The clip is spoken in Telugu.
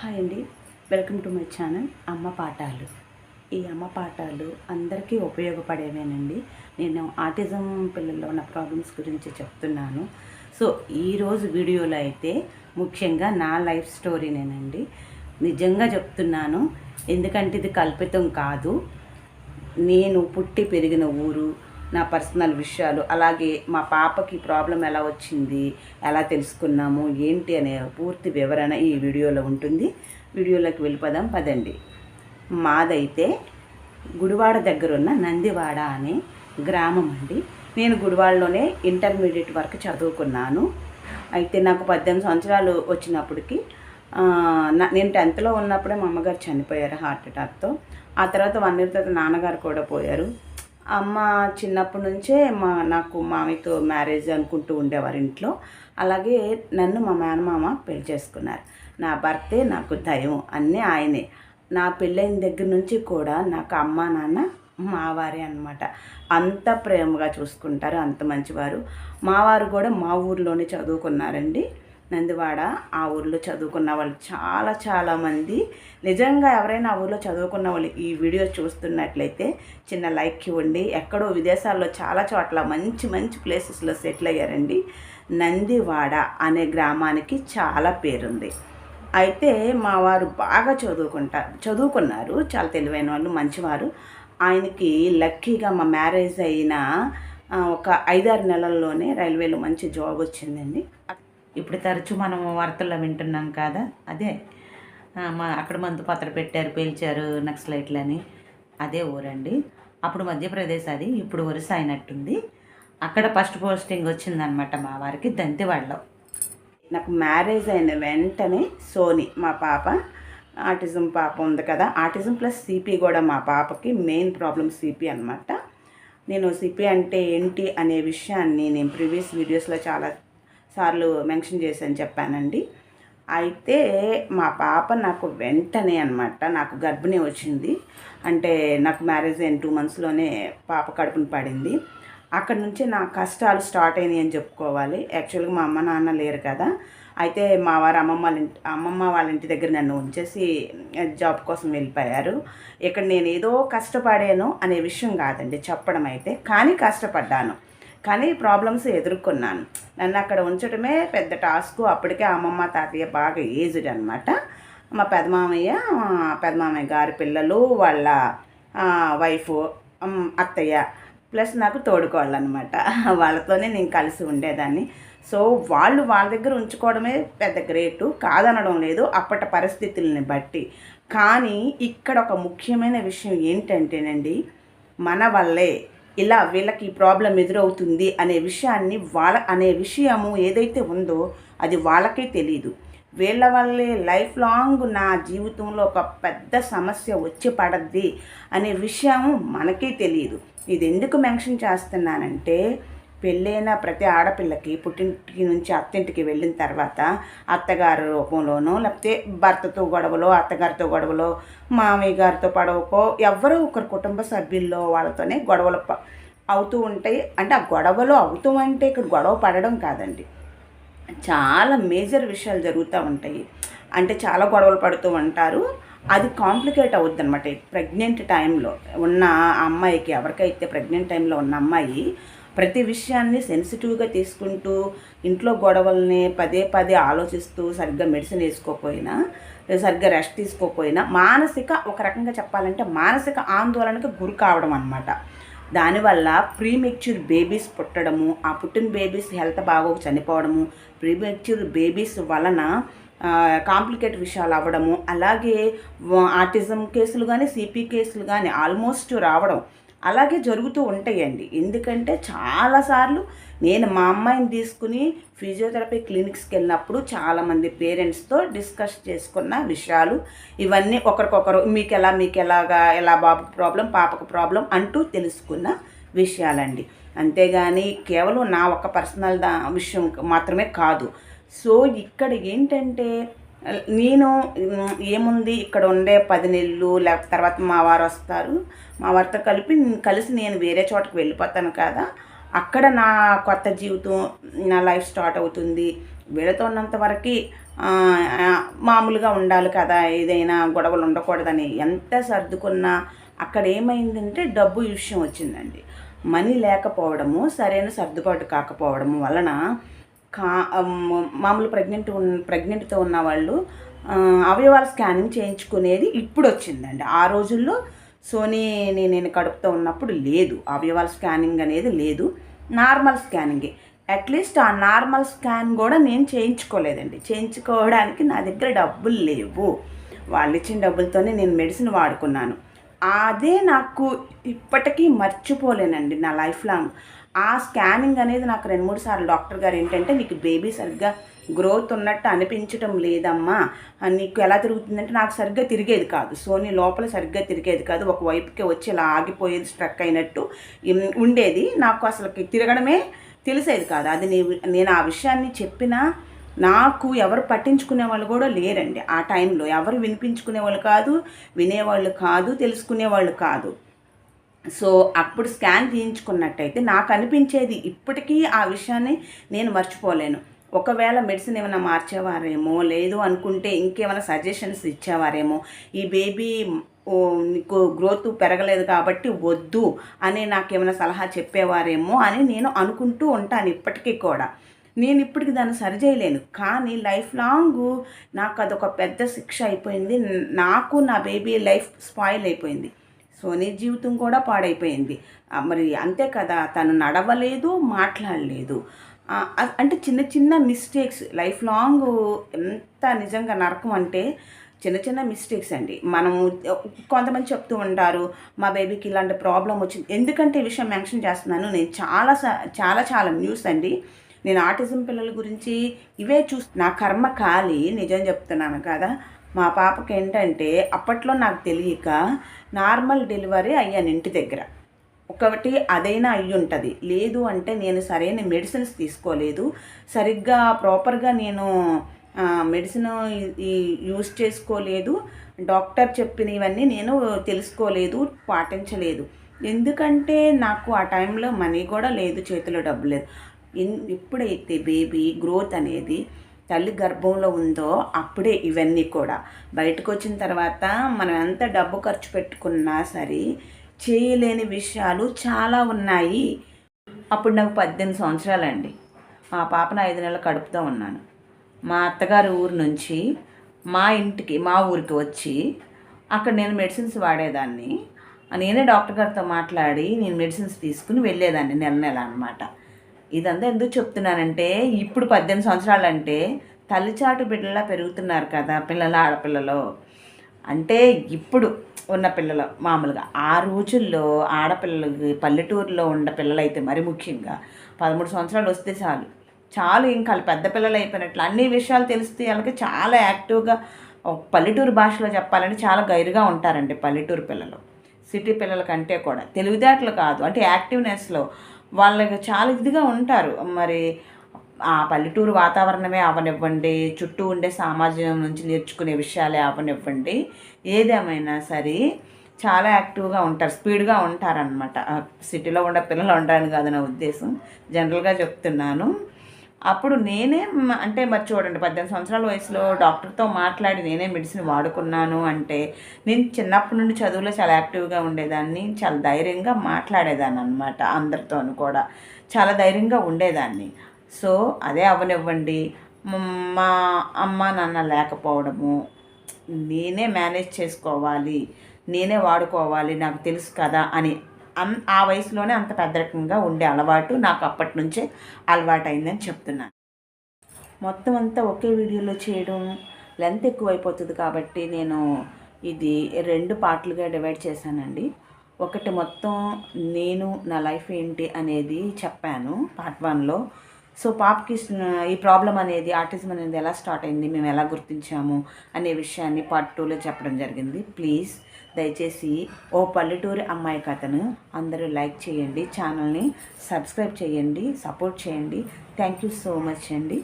హాయ్ అండి. వెల్కమ్ టు మై ఛానల్ అమ్మ పాఠాలు. ఈ అమ్మ పాఠాలు అందరికీ ఉపయోగపడేవేనండి. నేను ఆటిజం పిల్లల్లో ఉన్న ప్రాబ్లమ్స్ గురించి చెప్తున్నాను. సో ఈరోజు వీడియోలో అయితే ముఖ్యంగా నా లైఫ్ స్టోరీనేనండి. నిజంగా చెప్తున్నాను ఎందుకంటే ఇది కల్పితం కాదు. నేను పుట్టి పెరిగిన ఊరు నా పర్సనల్ విషయాలు అలాగే మా పాపకి ప్రాబ్లం ఎలా వచ్చింది ఎలా తెలుసుకున్నాము ఏంటి అనే పూర్తి వివరణ ఈ వీడియోలో ఉంటుంది. వీడియోలోకి వెళ్ళిపోదాం పదండి. మాదైతే గుడివాడ దగ్గర ఉన్న నందివాడ అనే గ్రామం అండి. నేను గుడివాడలోనే ఇంటర్మీడియట్ వరకు చదువుకున్నాను. అయితే నాకు పద్దెనిమిది సంవత్సరాలు వచ్చినప్పటికి నా- నేను టెన్త్లో ఉన్నప్పుడే మా అమ్మగారు చనిపోయారు హార్ట్ అటాక్తో. ఆ తర్వాత వన్ ఇయర్ తర్వాత నాన్నగారు కూడా పోయారు. అమ్మ చిన్నప్పటి నుంచే మా నాకు మామయ్యతో మ్యారేజ్ అనుకుంటూ ఉండేవారు ఇంట్లో. అలాగే నన్ను మా మేనమామ పెళ్ళి చేసుకున్నారు. నా భర్తే నాకు దయం అన్నీ ఆయనే. నా పెళ్ళైన దగ్గర నుంచి కూడా నాకు అమ్మ నాన్న మావారే అనమాట అంత ప్రేమగా చూసుకుంటారు అంత మంచివారు. మావారు కూడా మా ఊర్లోనే చదువుకున్నారండి. నందివాడ ఆ ఊర్లో చదువుకున్న వాళ్ళు చాలా చాలామంది నిజంగా ఎవరైనా ఆ ఊర్లో చదువుకున్న వాళ్ళు ఈ వీడియో చూస్తున్నట్లయితే చిన్న లైక్ ఇవ్వండి. ఎక్కడో విదేశాల్లో చాలా చోట్ల మంచి మంచి ప్లేసెస్లో సెటిల్ అయ్యారండి. నందివాడ అనే గ్రామానికి చాలా పేరుంది. అయితే మా వారు బాగా చదువుకుంటారు చదువుకున్నారు. చాలా తెలివైన వాళ్ళు మంచివారు. ఆయనకి లక్కీగా మా మ్యారేజ్ అయిన ఒక ఐదారు నెలల్లోనే రైల్వేలో మంచి జాబ్ వచ్చిందండి. ఇప్పుడు తరచూ మనం వార్తల్లో వింటున్నాం కదా అదే మా అక్కడ మందు పత్ర పెట్టారు పేల్చారు నక్సలైట్లని అదే ఊరండి. అప్పుడు మధ్యప్రదేశ్ అది ఇప్పుడు వరుస అయినట్టుంది. అక్కడ ఫస్ట్ పోస్టింగ్ వచ్చిందనమాట మా వారికి దంతివాడలో నాకు మ్యారేజ్ అయిన వెంటనే సోని మా పాప ఆటిజం పాప ఉంది కదా ఆటిజం ప్లస్ సిపి కూడా మా పాపకి మెయిన్ ప్రాబ్లం సిపి అనమాట నేను సిపి అంటే ఏంటి అనే విషయాన్ని నేను ప్రీవియస్ వీడియోస్లో చాలా సార్లు మెన్షన్ చేశాను చెప్పానండి. అయితే మా పాప నాకు వెంటనే అనమాట నాకు గర్భిణి వచ్చింది. అంటే నాకు మ్యారేజ్ అయిన టూ మంత్స్లోనే పాప కడుపున పడింది. అక్కడ నుంచి నా కష్టాలు స్టార్ట్ అయినాయి అని చెప్పుకోవాలి. యాక్చువల్గా మా అమ్మ నాన్న లేరు కదా. అయితే మా వారు అమ్మమ్మ వాళ్ళ ఇంటి అమ్మమ్మ వాళ్ళ ఇంటి దగ్గర నన్ను ఉంచేసి జాబ్ కోసం వెళ్ళిపోయారు. ఇక్కడ నేను ఏదో కష్టపడాను అనే విషయం కాదండి చెప్పడం అయితే. కానీ కష్టపడ్డాను. కానీ ప్రాబ్లమ్స్ ఎదుర్కొన్నాను. నన్ను అక్కడ ఉంచడమే పెద్ద టాస్క్. అప్పటికే అమ్మమ్మ తాతయ్య బాగా ఏజ్డ్ అనమాట మా పెదమామయ్య పెదమామయ్య గారి పిల్లలు వాళ్ళ వైఫ్ అత్తయ్య ప్లస్ నాకు తోడుకోళ్ళు అనమాట వాళ్ళతోనే నేను కలిసి ఉండేదాన్ని. సో వాళ్ళు వాళ్ళ దగ్గర ఉంచుకోవడమే పెద్ద గ్రేటు కాదనడం లేదు అప్పటి పరిస్థితుల్ని బట్టి. కానీ ఇక్కడ ఒక ముఖ్యమైన విషయం ఏంటంటేనండి మన వల్లే ఇలా వీళ్ళకి ఈ ప్రాబ్లం ఎదురవుతుంది అనే విషయాన్ని వాళ్ళ అనే విషయము ఏదైతే ఉందో అది వాళ్ళకే తెలియదు వీళ్ళ వల్లే లైఫ్ లాంగ్ నా జీవితంలో ఒక పెద్ద సమస్య వచ్చి పడద్ది అనే విషయం మనకే తెలియదు ఇది ఎందుకు మెన్షన్ చేస్తున్నానంటే పెళ్ళైన ప్రతి ఆడపిల్లకి పుట్టింటికి నుంచి అత్తింటికి వెళ్ళిన తర్వాత అత్తగారి రూపంలోనో లేకపోతే భర్తతో గొడవలో అత్తగారితో గొడవలో మామయ్య గారితో పడవకో ఎవరో ఒకరు కుటుంబ సభ్యుల్లో వాళ్ళతోనే గొడవలు అవుతూ ఉంటాయి. అంటే ఆ గొడవలు అవుతూ అంటే ఇక్కడ గొడవ పడడం కాదండి. చాలా మేజర్ విషయాలు జరుగుతూ ఉంటాయి. అంటే చాలా గొడవలు పడుతూ ఉంటారు. అది కాంప్లికేట్ అవుద్ది అనమాట ప్రెగ్నెంట్ టైంలో ఉన్న అమ్మాయికి ఎవరికైతే ప్రెగ్నెంట్ టైంలో ఉన్న అమ్మాయి ప్రతి విషయాన్ని సెన్సిటివ్గా తీసుకుంటూ ఇంట్లో గొడవల్ని పదే పదే ఆలోచిస్తూ సరిగ్గా మెడిసిన్ వేసుకోకపోయినా సరిగ్గా రెస్ట్ తీసుకోకపోయినా మానసిక ఒక రకంగా చెప్పాలంటే మానసిక ఆందోళనకు గురి కావడం అనమాట దానివల్ల ప్రీమెచ్యూర్ బేబీస్ పుట్టడము ఆ పుట్టిన బేబీస్ హెల్త్ బాగోక చనిపోవడము ప్రీమెచ్యూర్ బేబీస్ వలన కాంప్లికేట్ విషయాలు అవ్వడము అలాగే ఆటిజం కేసులు కానీ సిపి కేసులు కానీ ఆల్మోస్ట్ రావడం అలాగే జరుగుతూ ఉంటాయండి. ఎందుకంటే చాలాసార్లు నేను మా అమ్మాయిని తీసుకుని ఫిజియోథెరపీ క్లినిక్స్కి వెళ్ళినప్పుడు చాలామంది పేరెంట్స్తో డిస్కస్ చేసుకున్న విషయాలు ఇవన్నీ ఒకరికొకరు మీకు ఎలా మీకు ఎలాగా ఎలా బాబుకు ప్రాబ్లం పాపకు ప్రాబ్లం అంటూ తెలుసుకున్న విషయాలండి. అంతేగాని కేవలం నా ఒక పర్సనల్ దా విషయం మాత్రమే కాదు. సో ఇక్కడ ఏంటంటే నేను ఏముంది ఇక్కడ ఉండే పది నెలలు లేకపోతే తర్వాత మా వారు వస్తారు. మా వారితో కలిపి కలిసి నేను వేరే చోటకి వెళ్ళిపోతాను కదా. అక్కడ నా కొత్త జీవితం నా లైఫ్ స్టార్ట్ అవుతుంది. వీళ్ళతో ఉన్నంత వరకు మామూలుగా ఉండాలి కదా. ఏదైనా గొడవలు ఉండకూడదని ఎంత సర్దుకున్నా అక్కడ ఏమైందంటే డబ్బు విషయం వచ్చిందండి. మనీ లేకపోవడము సరైన సర్దుబాటు కాకపోవడము వలన కా మామూలు ప్రెగ్నెంట్ ప్రెగ్నెంట్తో ఉన్న వాళ్ళు అవయవాలు అవయవాల స్కానింగ్ చేయించుకునేది ఇప్పుడు వచ్చిందండి ఆ రోజుల్లో సోనీని నేను కడుపుతో ఉన్నప్పుడు లేదు. అవయవాల స్కానింగ్ అనేది లేదు. నార్మల్ స్కానింగే అట్లీస్ట్ ఆ నార్మల్ స్కాన్ కూడా నేను చేయించుకోలేదండి. చేయించుకోవడానికి నా దగ్గర డబ్బులు లేవు. వాళ్ళు ఇచ్చిన డబ్బులతోనే నేను మెడిసిన్ వాడుకున్నాను. అదే నాకు ఇప్పటికీ మర్చిపోలేనండి నా లైఫ్ లాంగ్ ఆ స్కానింగ్ అనేది నాకు రెండు మూడు సార్లు డాక్టర్ గారు ఏంటంటే నీకు బేబీ సరిగ్గా గ్రోత్ ఉన్నట్టు అనిపించటం లేదమ్మా. నీకు ఎలా తిరుగుతుందంటే నాకు సరిగ్గా తిరిగేది కాదు. సోని లోపల సరిగ్గా తిరిగేది కాదు. ఒక వైపుకే వచ్చి ఇలా ఆగిపోయేది స్ట్రక్ అయినట్టు ఉండేది. నాకు అసలు తిరగడమే తెలిసేది కాదు. అది నేను ఆ విషయాన్ని చెప్పినా నాకు ఎవరు పట్టించుకునే వాళ్ళు కూడా లేరండి. ఆ టైంలో ఎవరు వినిపించుకునే వాళ్ళు కాదు వినేవాళ్ళు కాదు తెలుసుకునే వాళ్ళు కాదు. సో అప్పుడు స్కాన్ తీయించుకున్నట్టయితే నాకు అనిపించేది ఇప్పటికీ ఆ విషయాన్ని నేను మర్చిపోలేను. ఒకవేళ మెడిసిన్ ఏమైనా మార్చేవారేమో లేదు అనుకుంటే ఇంకేమైనా సజెషన్స్ ఇచ్చేవారేమో ఈ బేబీ నీకు గ్రోత్ పెరగలేదు కాబట్టి వద్దు అని నాకేమైనా సలహా చెప్పేవారేమో అని నేను అనుకుంటూ ఉంటాను ఇప్పటికీ కూడా. నేను ఇప్పటికి దాన్ని సరిచేయలేను. కానీ లైఫ్ లాంగ్ నాకు అదొక పెద్ద శిక్ష అయిపోయింది. నాకు నా బేబీ లైఫ్ స్పాయిల్ అయిపోయింది. సోనీ జీవితం కూడా పాడైపోయింది. మరి అంతే కదా తను నడవలేదు మాట్లాడలేదు. అంటే చిన్న చిన్న మిస్టేక్స్ లైఫ్ లాంగ్ ఎంత నిజంగా నరకం అంటే చిన్న చిన్న మిస్టేక్స్ అండి. మనము కొంతమంది చెప్తూ ఉంటారు మా బేబీకి ఇలాంటి ప్రాబ్లం వచ్చింది. ఎందుకంటే ఈ విషయం మెన్షన్ చేస్తున్నాను. నేను చాలా సా- చాలా చాలా న్యూస్ అండి. నేను ఆటిజం పిల్లల గురించి ఇవే చూస్ నా కర్మ కాలి నిజం చెప్తున్నాను కదా. మా పాపకి ఏంటంటే అప్పట్లో నాకు తెలియక నార్మల్ డెలివరీ అయ్యాను ఇంటి దగ్గర. ఒకటి అదైనా అయ్యి ఉంటుంది లేదు అంటే నేను సరైన మెడిసిన్స్ తీసుకోలేదు. సరిగ్గా ప్రాపర్గా నేను మెడిసిన్ యూజ్ చేసుకోలేదు. డాక్టర్ చెప్పినవన్నీ నేను తెలుసుకోలేదు పాటించలేదు. ఎందుకంటే నాకు ఆ టైంలో మనీ కూడా లేదు చేతిలో డబ్బు లేదు. ఎప్పుడైతే బేబీ గ్రోత్ అనేది తల్లి గర్భంలో ఉందో అప్పుడే ఇవన్నీ కూడా. బయటకు వచ్చిన తర్వాత మనం ఎంత డబ్బు ఖర్చు పెట్టుకున్నా సరే చేయలేని విషయాలు చాలా ఉన్నాయి. అప్పుడు నాకు పద్దెనిమిది సంవత్సరాలండి. మా పాపను ఐదు నెలలు కడుపుతూ ఉన్నాను. మా అత్తగారి ఊరు నుంచి మా ఇంటికి మా ఊరికి వచ్చి అక్కడ నేను మెడిసిన్స్ వాడేదాన్ని. నేనే డాక్టర్ గారితో మాట్లాడి నేను మెడిసిన్స్ తీసుకుని వెళ్ళేదాన్ని నెల నెల అనమాట ఇదంతా ఎందుకు చెప్తున్నానంటే ఇప్పుడు పద్దెనిమిది సంవత్సరాలు అంటే తల్లిచాటు బిడ్డలా పెరుగుతున్నారు కదా పిల్లలు ఆడపిల్లలు. అంటే ఇప్పుడు ఉన్న పిల్లలు మామూలుగా ఆ రోజుల్లో ఆడపిల్లలకి పల్లెటూరులో ఉన్న పిల్లలైతే మరి ముఖ్యంగా పదమూడు సంవత్సరాలు వస్తే చాలు. చాలు ఇంకా పెద్ద పిల్లలు అయిపోయినట్లు అన్ని విషయాలు తెలిస్తే వాళ్ళకి చాలా యాక్టివ్గా పల్లెటూరు భాషలో చెప్పాలంటే చాలా గైరుగా ఉంటారండి పల్లెటూరు పిల్లలు. సిటీ పిల్లల కంటే కూడా తెలివితేటలు కాదు. అంటే యాక్టివ్నెస్లో వాళ్ళకి చాలా ఇదిగా ఉంటారు. మరి ఆ పల్లెటూరు వాతావరణమే అవనివ్వండి చుట్టూ ఉండే సమాజం నుంచి నేర్చుకునే విషయాలే అవనివ్వండి. ఏదేమైనా సరే చాలా యాక్టివ్గా ఉంటారు స్పీడ్గా ఉంటారనమాట సిటీలో ఉండే పిల్లలు ఉండడానికి కాదు నా ఉద్దేశం. జనరల్గా చెప్తున్నాను. అప్పుడు నేనే అంటే మరి చూడండి పద్దెనిమిది సంవత్సరాల వయసులో డాక్టర్తో మాట్లాడి నేనే మెడిసిన్ వాడుకున్నాను అంటే నేను చిన్నప్పటి నుండి చదువులో చాలా యాక్టివ్గా ఉండేదాన్ని చాలా ధైర్యంగా మాట్లాడేదాన్ని అనమాట అందరితోనూ కూడా. చాలా ధైర్యంగా ఉండేదాన్ని. సో అదే అవనివ్వండి మా అమ్మ నాన్న లేకపోవడము నేనే మేనేజ్ చేసుకోవాలి నేనే వాడుకోవాలి నాకు తెలుసు కదా అని అన్ ఆ వయసులోనే అంత పెద్దరకంగా ఉండే అలవాటు నాకు అప్పటి నుంచే అలవాటు అయిందని చెప్తున్నాను. మొత్తం అంతా ఒకే వీడియోలో చేయడం లెంత్ ఎక్కువైపోతుంది కాబట్టి నేను ఇది రెండు పార్ట్లుగా డివైడ్ చేశానండి. ఒకటి మొత్తం నేను నా లైఫ్ ఏంటి అనేది చెప్పాను పార్ట్ వన్లో. సో పాపకి ఈ ప్రాబ్లం అనేది ఆర్టిజం అనేది ఎలా స్టార్ట్ అయింది మేము ఎలా గుర్తించాము అనే విషయాన్ని పార్ట్ టూలో చెప్పడం జరిగింది. ప్లీజ్ దయచేసి ఓ పల్లెటూరి అమ్మాయి కథను అందరూ లైక్ చేయండి ఛానల్ని సబ్స్క్రైబ్ చేయండి సపోర్ట్ చేయండి. థ్యాంక్ యూ సో మచ్ అండి.